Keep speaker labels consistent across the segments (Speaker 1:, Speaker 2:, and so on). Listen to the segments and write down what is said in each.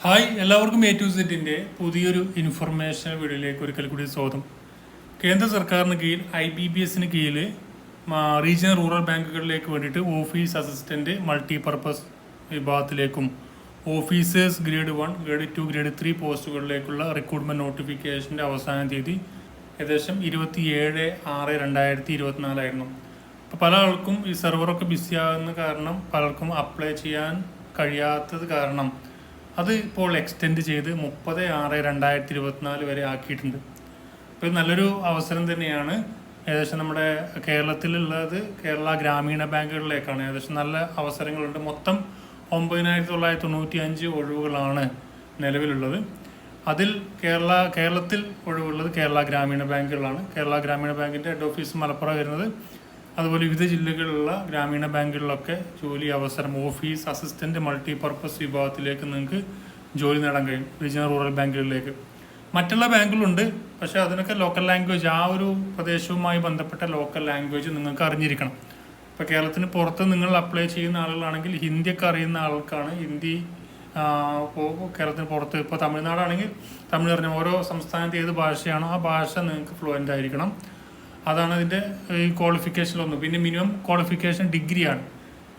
Speaker 1: Hi എല്ലാവർക്കും A to സെറ്റിന്റെ പുതിയൊരു ഇൻഫർമേഷൻ വീഡിയോയിലേക്ക് ഒരിക്കൽ കൂടി സ്വാഗതം. കേന്ദ്ര സർക്കാരിന് കീഴിൽ ഐ ബി ബി എസിന് കീഴിൽ റീജിയണൽ റൂറൽ ബാങ്കുകളിലേക്ക് വേണ്ടിയിട്ട് office assistant multipurpose വിഭാഗത്തിലേക്കും officers grade one grade two grade three പോസ്റ്റുകളിലേക്കുള്ള recruitment നോട്ടിഫിക്കേഷന്റെ അവസാന തീയതി ഏകദേശം ഇരുപത്തി ഏഴ് ആറ് രണ്ടായിരത്തി ഇരുപത്തിനാലായിരുന്നു അപ്പോൾ പല ആൾക്കും ഈ സെർവറൊക്കെ ബിസി ആകുന്ന കാരണം പലർക്കും അപ്ലൈ ചെയ്യാൻ കഴിയാത്തത് കാരണം അത് ഇപ്പോൾ എക്സ്റ്റെൻഡ് ചെയ്ത് മുപ്പത് ആറ് രണ്ടായിരത്തി ഇരുപത്തിനാല് വരെ ആക്കിയിട്ടുണ്ട്. അപ്പോൾ ഇത് നല്ലൊരു അവസരം തന്നെയാണ്. ഏകദേശം നമ്മുടെ കേരളത്തിലുള്ളത് കേരള ഗ്രാമീണ ബാങ്കുകളിലേക്കാണ്. ഏകദേശം നല്ല അവസരങ്ങളുണ്ട്. മൊത്തം ഒമ്പതിനായിരത്തി തൊള്ളായിരത്തി തൊണ്ണൂറ്റി അഞ്ച് ഒഴിവുകളാണ് നിലവിലുള്ളത്. അതിൽ കേരള കേരളത്തിൽ ഒഴിവുള്ളത് കേരള ഗ്രാമീണ ബാങ്കുകളാണ്. കേരള ഗ്രാമീണ ബാങ്കിന്റെ ഹെഡ് ഓഫീസ് മലപ്പുറം വരുന്നത്. അതുപോലെ വിവിധ ജില്ലകളിലുള്ള ഗ്രാമീണ ബാങ്കുകളിലൊക്കെ ജോലി അവസരം ഓഫീസ് അസിസ്റ്റന്റ് മൾട്ടിപർപ്പസ് വിഭാഗത്തിലേക്ക് നിങ്ങൾക്ക് ജോലി നേടാൻ കഴിയും റീജിയണൽ റൂറൽ ബാങ്കുകളിലേക്ക്. മറ്റുള്ള ബാങ്കുകളുണ്ട് പക്ഷേ അതിനൊക്കെ ലോക്കൽ ലാംഗ്വേജ് ആ ഒരു പ്രദേശവുമായി ബന്ധപ്പെട്ട ലോക്കൽ ലാംഗ്വേജ് നിങ്ങൾക്ക് അറിഞ്ഞിരിക്കണം. ഇപ്പോൾ കേരളത്തിന് പുറത്ത് നിങ്ങൾ അപ്ലൈ ചെയ്യുന്ന ആളുകളാണെങ്കിൽ ഹിന്ദിയൊക്കെ അറിയുന്ന ആൾക്കാണ് ഹിന്ദി ഇപ്പോൾ കേരളത്തിന് പുറത്ത്. ഇപ്പോൾ തമിഴ്നാടാണെങ്കിൽ തമിഴ് അറിഞ്ഞ ഓരോ സംസ്ഥാനത്ത് ഏത് ഭാഷയാണോ ആ ഭാഷ നിങ്ങൾക്ക് ഫ്ലുവന്റ് ആയിരിക്കണം. അതാണ് അതിന്റെ ഈ ക്വാളിഫിക്കേഷനിലൊന്ന് പിന്നെ മിനിമം ക്വാളിഫിക്കേഷൻ ഡിഗ്രിയാണ്.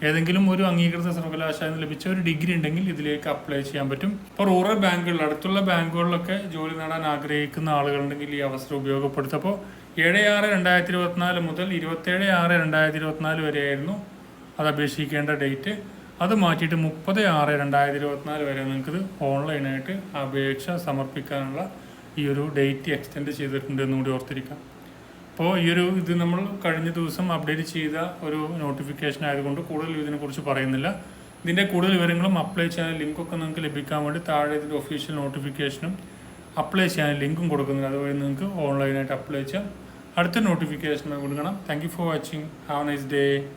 Speaker 1: ഏതെങ്കിലും ഒരു അംഗീകൃത സർവകലാശാല ലഭിച്ച ഒരു ഡിഗ്രി ഉണ്ടെങ്കിൽ ഇതിലേക്ക് അപ്ലൈ ചെയ്യാൻ പറ്റും. ഇപ്പോൾ റൂറൽ ബാങ്കുകളിൽ അടുത്തുള്ള ബാങ്കുകളിലൊക്കെ ജോലി നേടാൻ ആഗ്രഹിക്കുന്ന ആളുകളുണ്ടെങ്കിൽ ഈ അവസരം ഉപയോഗപ്പെടുത്തപ്പോൾ ഏഴ് ആറ് രണ്ടായിരത്തി ഇരുപത്തിനാല് മുതൽ ഇരുപത്തേഴ് ആറ് രണ്ടായിരത്തി ഇരുപത്തിനാല് വരെയായിരുന്നു അത് അപേക്ഷിക്കേണ്ട ഡേറ്റ്. അത് മാറ്റിയിട്ട് മുപ്പത് ആറ് രണ്ടായിരത്തി ഇരുപത്തിനാല് വരെ നിങ്ങൾക്കിത് ഓൺലൈനായിട്ട് അപേക്ഷ സമർപ്പിക്കാനുള്ള ഈ ഒരു ഡേറ്റ് എക്സ്റ്റെൻഡ് ചെയ്തിട്ടുണ്ട് എന്നുകൂടി ഓർത്തിരിക്കാം. അപ്പോൾ ഈ ഒരു ഇത് നമ്മൾ കഴിഞ്ഞ ദിവസം അപ്ഡേറ്റ് ചെയ്ത ഒരു നോട്ടിഫിക്കേഷൻ ആയതുകൊണ്ട് കൂടുതൽ ഇതിനെക്കുറിച്ച് പറയുന്നില്ല. ഇതിന്റെ കൂടുതൽ വിവരങ്ങളും അപ്ലൈ ചെയ്യാൻ ലിങ്കൊക്കെ നിങ്ങൾക്ക് ലഭിക്കാൻ വേണ്ടി താഴെ ഇതിന്റെ ഒഫീഷ്യൽ നോട്ടിഫിക്കേഷനും അപ്ലൈ ചെയ്യാൻ ലിങ്കും കൊടുക്കുന്നുണ്ട്. അതുവഴി നിങ്ങൾക്ക് ഓൺലൈനായിട്ട് അപ്ലൈ ചെയ്യാം. അടുത്ത നോട്ടിഫിക്കേഷൻ കൊടുക്കണം. Thank you for watching have nice day